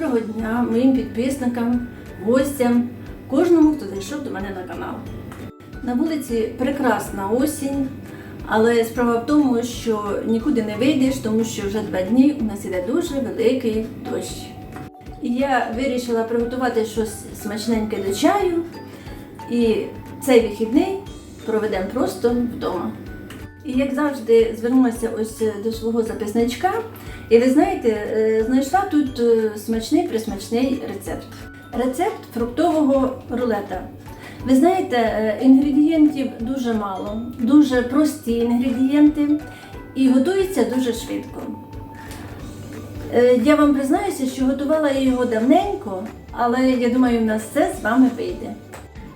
Доброго дня моїм підписникам, гостям, кожному, хто зайшов до мене на канал. На вулиці прекрасна осінь, але справа в тому, що нікуди не вийдеш, тому що вже два дні у нас іде дуже великий дощ. І я вирішила приготувати щось смачненьке до чаю. І цей вихідний проведемо просто вдома. І як завжди звернулася ось до свого записничка, і ви знаєте, е, знайшла тут е, смачний присмачний рецепт. Рецепт фруктового рулета. Ви знаєте, е, інгредієнтів дуже мало, дуже прості інгредієнти і готується дуже швидко. Е, Я вам признаюся, що готувала я його давненько, але я думаю, в нас все з вами вийде.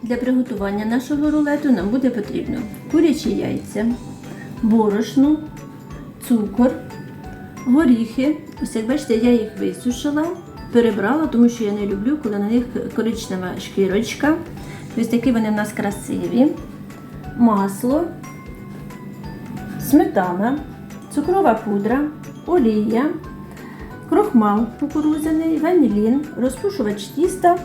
Для приготування нашого рулету нам буде потрібно курячі яйця, борошно, цукор, горіхи. Ось як бачите, я їх висушила, перебрала, тому що я не люблю, коли на них коричнева шкірочка. Ось такі вони в нас красиві. Масло, сметана, цукрова пудра, олія, крохмал кукурудзяний, ванілін, розпушувач тіста.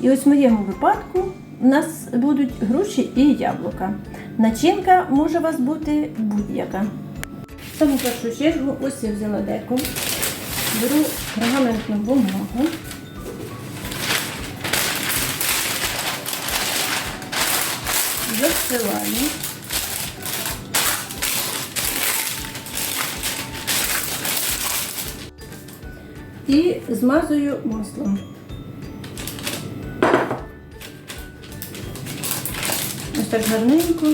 І ось в моєму випадку у нас будуть груші і яблука. Начинка може у вас бути будь-яка. В саму першу чергу ось я взяла деко. Беру пергаментну бумагу. Застилаю. І змазую маслом. Ось так гарненько.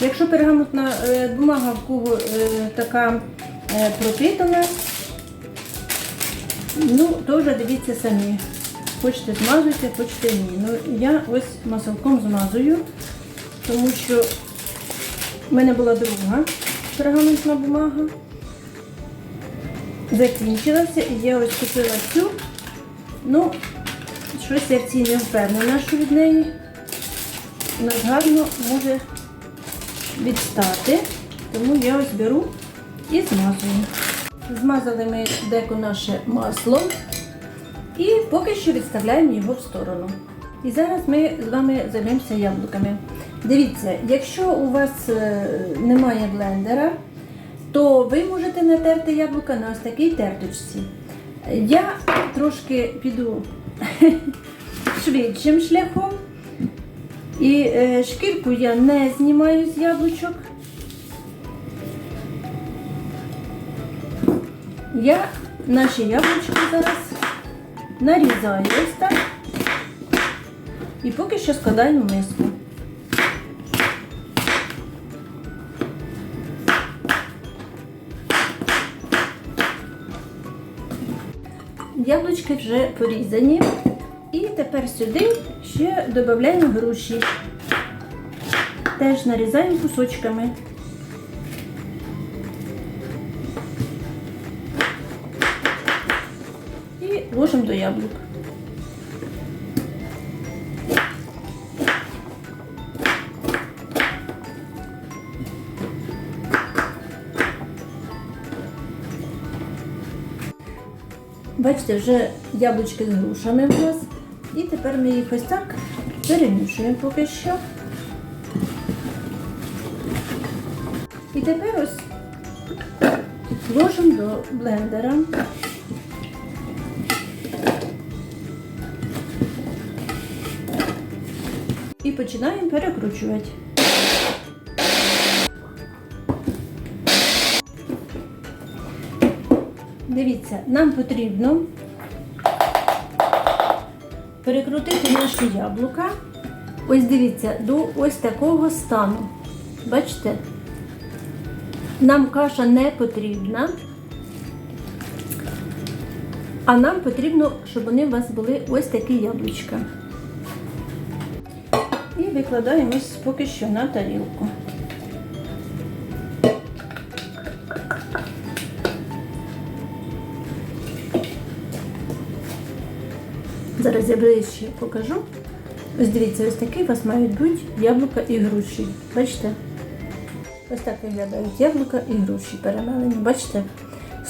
Якщо пергаментна е, бумага в кого е, така е, пропитана, ну, то вже дивіться самі. Хочете змазуйте, хочете ні. Ну, я ось маселком змазую, тому що в мене була друга пергаментна бумага. Закінчилася і я ось купила цю. Ну, щось я в цій не впевнена, що від неї у нас гарно може відстати, тому я ось беру і змазую. Змазали ми деко наше масло і поки що відставляємо його в сторону. І зараз ми з вами займемося яблуками. Дивіться, якщо у вас е, немає блендера, то ви можете натерти яблука на ось такій терточці. Я трошки піду швидшим шляхом. І е, шкірку я не знімаю з яблучок. Я наші яблучки зараз нарізаю ось так. І поки що складаю в миску. Яблучки вже порізані. Тепер сюди ще додаємо груші. Теж нарізаємо кусочками. І ложимо до яблук. Бачите, вже яблучки з грушами в нас. І тепер ми їх ось так перемішуємо поки що. І тепер ось ложимо до блендера. І починаємо перекручувати. Дивіться, нам потрібно перекрутити наші яблука. Ось дивіться, до ось такого стану. Бачите? Нам каша не потрібна, а нам потрібно, щоб вони у вас були ось такі яблучка. І викладаємо ось поки що на тарілку. Зараз я ближче покажу. Ось дивіться, ось такі у вас мають бути яблука і груші. Бачите? Ось так виглядають яблука і груші перемелені. Бачите,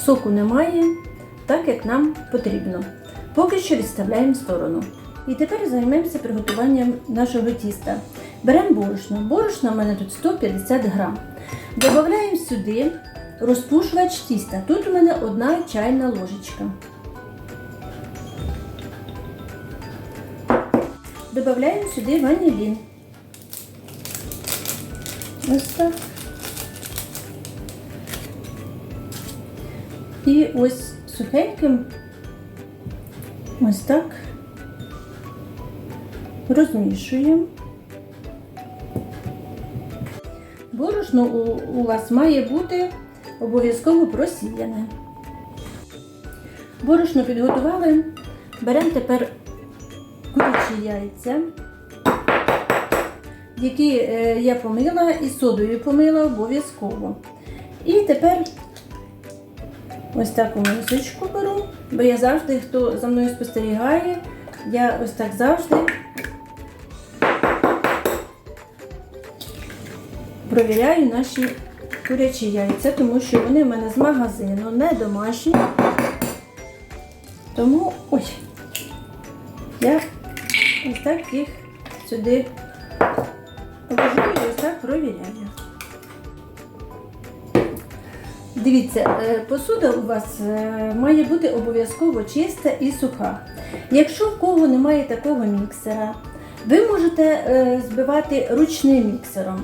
соку немає, так як нам потрібно. Поки що відставляємо в сторону. І тепер займемося приготуванням нашого тіста. Беремо борошно. Борошно у мене тут 150 грам. Додаємо сюди розпушувач тіста. Тут у мене одна чайна ложечка. Додаємо сюди ванілін. Ось так. І ось сухеньким ось так розмішуємо. Борошно у, вас має бути обов'язково просіяне. Борошно підготували. Беремо тепер яйця, які е, я помила і содою помила обов'язково. І тепер ось таку мисочку беру, бо я завжди, хто за мною спостерігає, я ось так завжди провіряю наші курячі яйця, тому що вони в мене з магазину, не домашні. Тому ой, так їх сюди положу і ось так провіряю. Дивіться, е, посуда у вас е, має бути обов'язково чиста і суха. Якщо в кого немає такого міксера, ви можете е, збивати ручним міксером.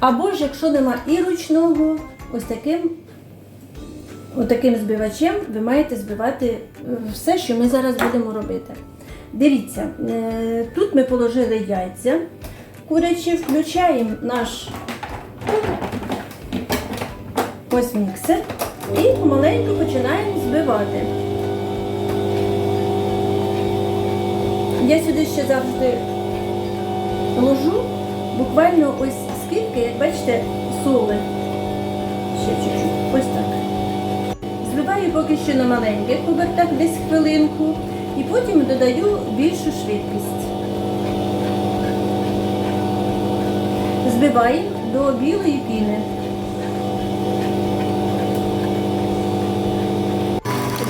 Або ж, якщо нема і ручного, ось таким, таким збивачем ви маєте збивати все, що ми зараз будемо робити. Дивіться, е, тут ми положили яйця курячі, включаємо наш ось міксер і помаленьку починаємо збивати. Я сюди ще завжди ложу буквально ось скільки, як бачите, соли. Ще чуть-чуть. Ось так. Збиваю поки що на маленьких обертах десь хвилинку і потім додаю більшу швидкість. Збиваємо до білої піни.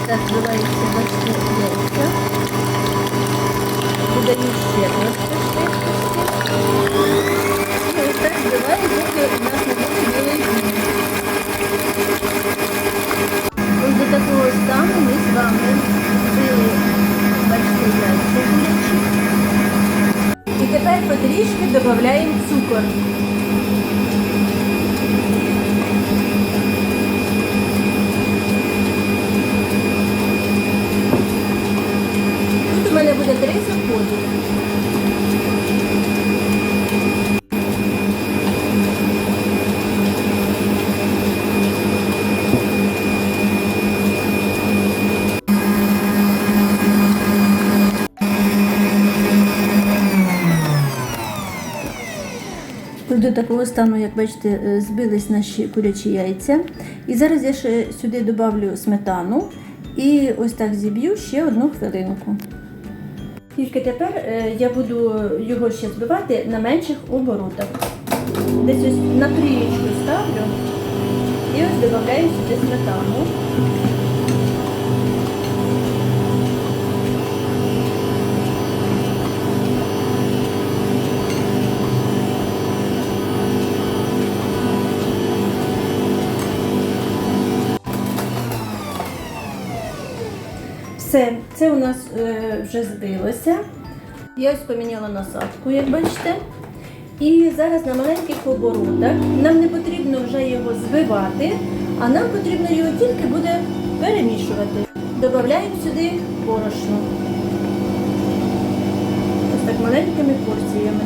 Так збивається бачите, яйця. Додаю ще трошки швидкості. І ось так збиваю, поки у нас не буде білої піни. Ось до такого стану ми з вами збили, бачите, яйця курячі. І тепер потрішки додаємо цукор. Тут у мене буде три заходи. Такого стану, як бачите, е, збились наші курячі яйця. І зараз я ще сюди додавлю сметану і ось так зіб'ю ще одну хвилинку. Тільки тепер е, я буду його ще збивати на менших оборотах. Десь ось на трієчку ставлю і ось додаю сюди сметану. Це у нас е, вже збилося. Я ось поміняла насадку, як бачите. І зараз на маленьких оборотах нам не потрібно вже його збивати, а нам потрібно його тільки буде перемішувати. Додаємо сюди борошно. Ось так маленькими порціями.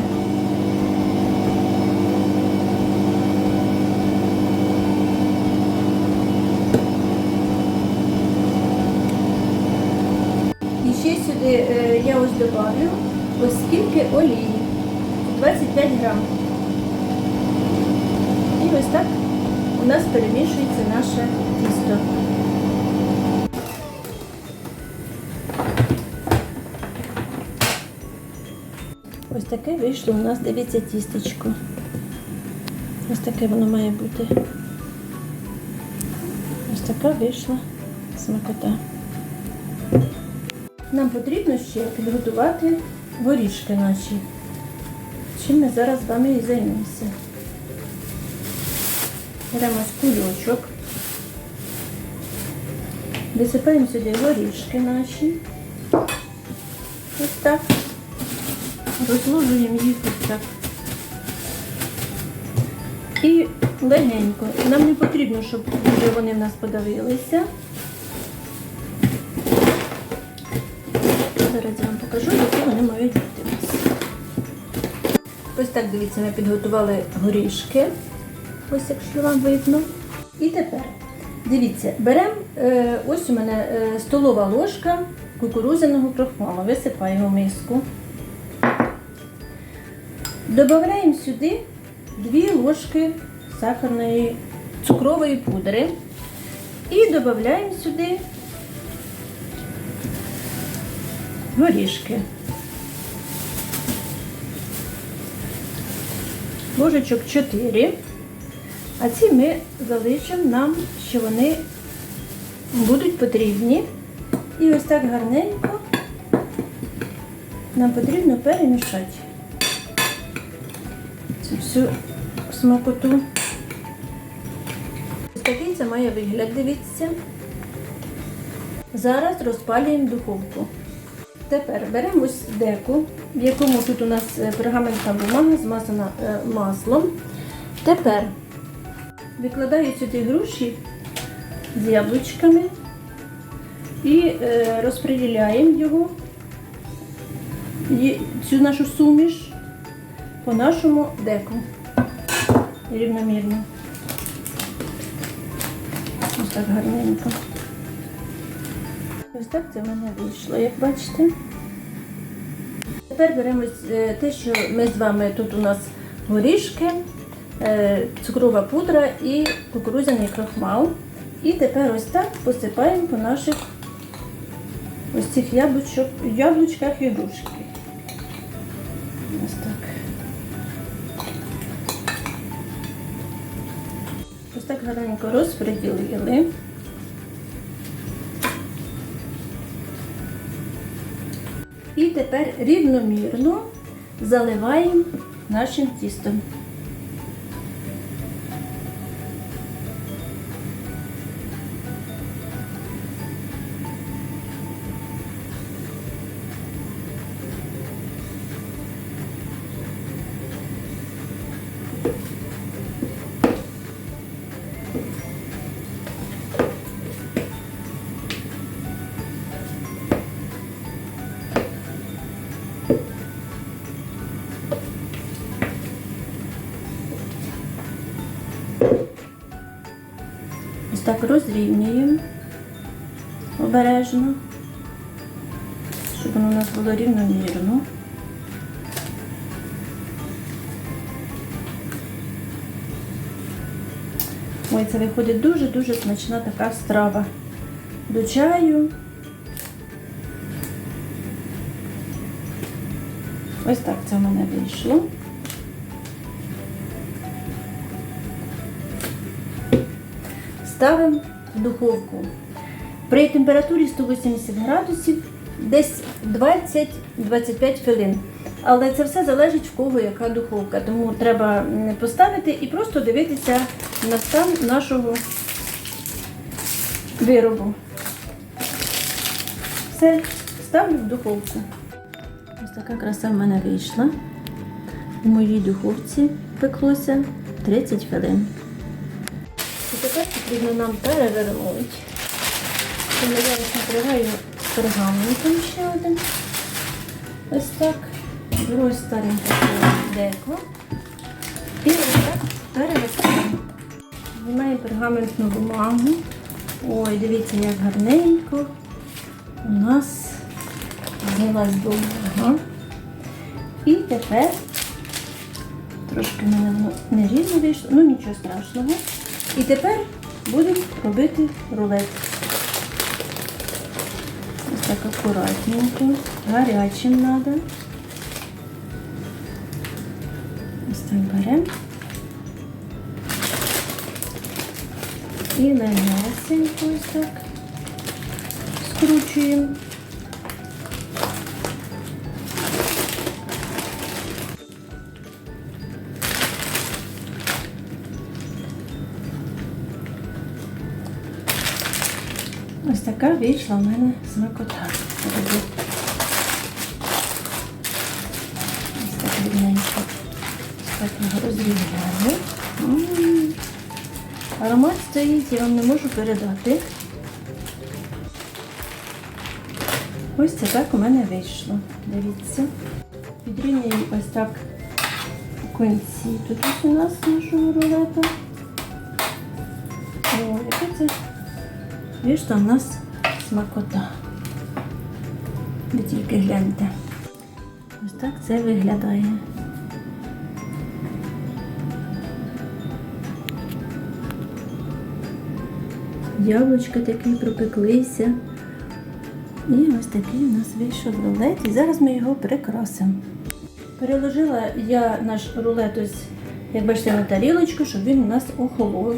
І ще сюди е, я ось добавлю ось скільки олії. 25 грам. І ось так у нас перемішується наше тісто. Ось таке вийшло у нас, дивіться, тістечко. Ось таке воно має бути. Ось така вийшла смакота. нам потрібно ще підготувати горішки наші. Чим ми зараз з вами і займемося. Беремо ось кульочок. Висипаємо сюди горішки наші. Ось так. Розложуємо їх ось так. І легенько. Нам не потрібно, щоб вони в нас подавилися. Зараз я вам покажу, які вони мають бути у нас. Ось так, дивіться, ми підготували горішки. Ось якщо вам видно. І тепер, дивіться, беремо, е, ось у мене е, столова ложка кукурудзяного крохмалу. Висипаємо в миску. Додаємо сюди 2 ложки сахарної цукрової пудри. І додаємо сюди горішки. Ложечок 4. А ці ми залишимо нам, що вони будуть потрібні. І ось так гарненько нам потрібно перемішати цю всю смакоту. Ось такий це має вигляд, дивіться. Зараз розпалюємо духовку. Тепер беремо ось деку, в якому тут у нас е, пергаментна бумага змазана е, маслом. Тепер викладаю сюди груші з яблучками і е, розподіляємо його, цю нашу суміш по нашому деку рівномірно. Ось так гарненько. Ось так це в мене вийшло, як бачите. Тепер беремо е, те, що ми з вами тут у нас горішки, е, цукрова пудра і кукурудзяний крохмал. І тепер ось так посипаємо по наших ось цих яблучок, яблучках і грушки. Ось так. Ось так гарненько розподілили. Тепер рівномірно заливаємо нашим тістом. Так розрівнюємо обережно, щоб воно у нас було рівномірно. Ой, це виходить дуже-дуже смачна така страва. До чаю. Ось так це в мене вийшло. Ставимо в духовку. При температурі 180 градусів десь 20-25 хвилин. Але це все залежить в кого яка духовка. Тому треба поставити і просто дивитися на стан нашого виробу. Все, ставлю в духовку. Ось така краса в мене вийшла. У моїй духовці пеклося 30 хвилин. Потрібно нам перевернути. Я накриваю пергаментом ще один. Ось так. Стареньке деко. І ось так перевертаємо. Знімаємо пергаментну бумагу. Ой, дивіться, як гарненько. У нас знялась бумага. І тепер трошки мене воно не рівно вийшло, ну нічого страшного. І тепер будемо робити рулет. Ось так акуратненько, гарячим треба. Ось так беремо. І легесенько ось так скручуємо. Така вийшла в мене смакота. Ось так рівненько. Так розрівняли. Аромат стоїть, я вам не можу передати. Ось це так у мене вийшло. Дивіться. Підрівнюю ось так у кінці. Тут ось у нас нашого рулета. О, яке це вийшла у нас смакота. Ви тільки гляньте. Ось так це виглядає. Яблучка такі пропеклися. І ось такий у нас вийшов рулет. І зараз ми його прикрасимо. Переложила я наш рулет ось, як бачите, на тарілочку, щоб він у нас охолов.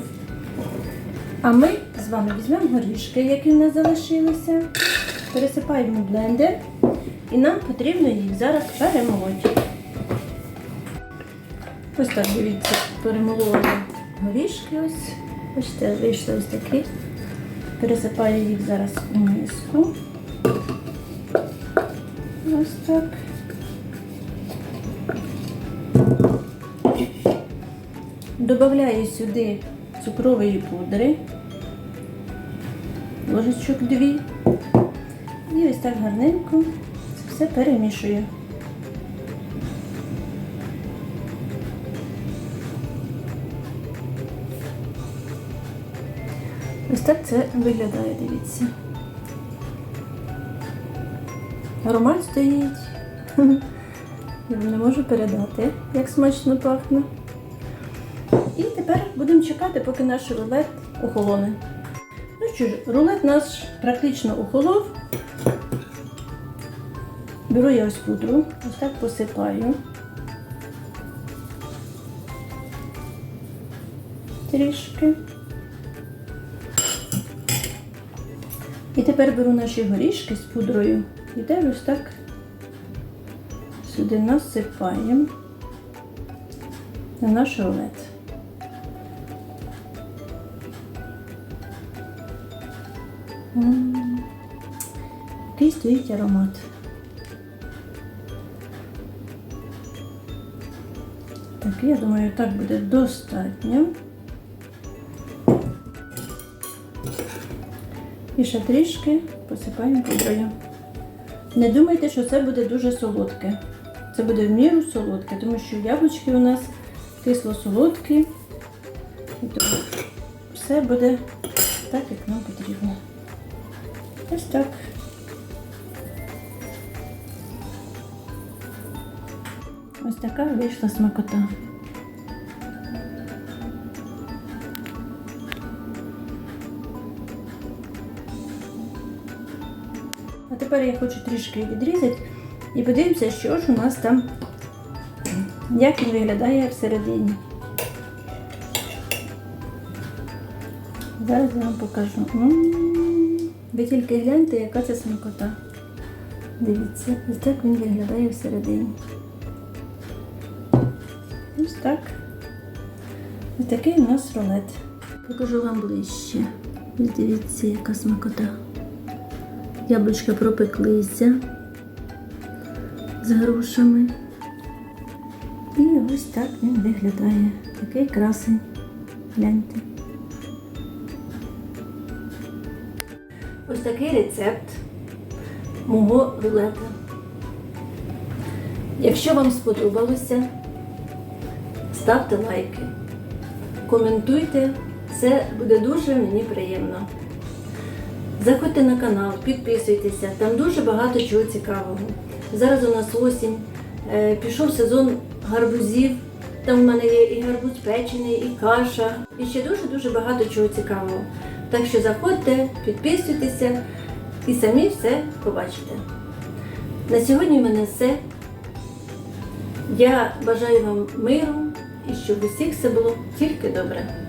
А ми вами візьмемо горішки, які в нас залишилися, пересипаємо в блендер, і нам потрібно їх зараз перемолоти. Ось так, дивіться, перемололи горішки ось. Бачите, вийшли ось такі. Пересипаю їх зараз у миску. Ось так. Добавляю сюди цукрової пудри, ложечок дві. І ось так гарненько все перемішую. Ось так це виглядає, дивіться. Аромат стоїть. Я не можу передати, як смачно пахне. І тепер будемо чекати, поки наш рулет охолоне. Ну рулет наш практично охолов. Беру я ось пудру, ось так посипаю. Трішки. І тепер беру наші горішки з пудрою і теж ось так сюди насипаємо на наш рулет. Який стоїть аромат. Так, я думаю, так буде достатньо. І ще трішки посипаємо пудрою. Не думайте, що це буде дуже солодке. Це буде в міру солодке, тому що яблучки у нас кисло-солодкі. Все буде так, як нам потрібно. Ось так. Ось така вийшла смакота. А тепер я хочу трішки відрізати і подивимося, що ж у нас там, як він виглядає всередині. Зараз я вам покажу. Ви тільки гляньте, яка це смакота. Дивіться, ось так він виглядає всередині. Ось так. Ось такий у нас рулет. Покажу вам ближче. Ось дивіться, яка смакота. Яблучка пропеклися з грушами. І ось так він виглядає. Такий красень. Гляньте. Ось такий рецепт мого рулета. Якщо вам сподобалося, ставте лайки, коментуйте, це буде дуже мені приємно. Заходьте на канал, підписуйтеся, там дуже багато чого цікавого. Зараз у нас осінь, е, пішов сезон гарбузів, там в мене є і гарбуз печений, і каша, і ще дуже-дуже багато чого цікавого. Так що заходьте, підписуйтеся і самі все побачите. На сьогодні в мене все. Я бажаю вам миру і щоб усіх все було тільки добре.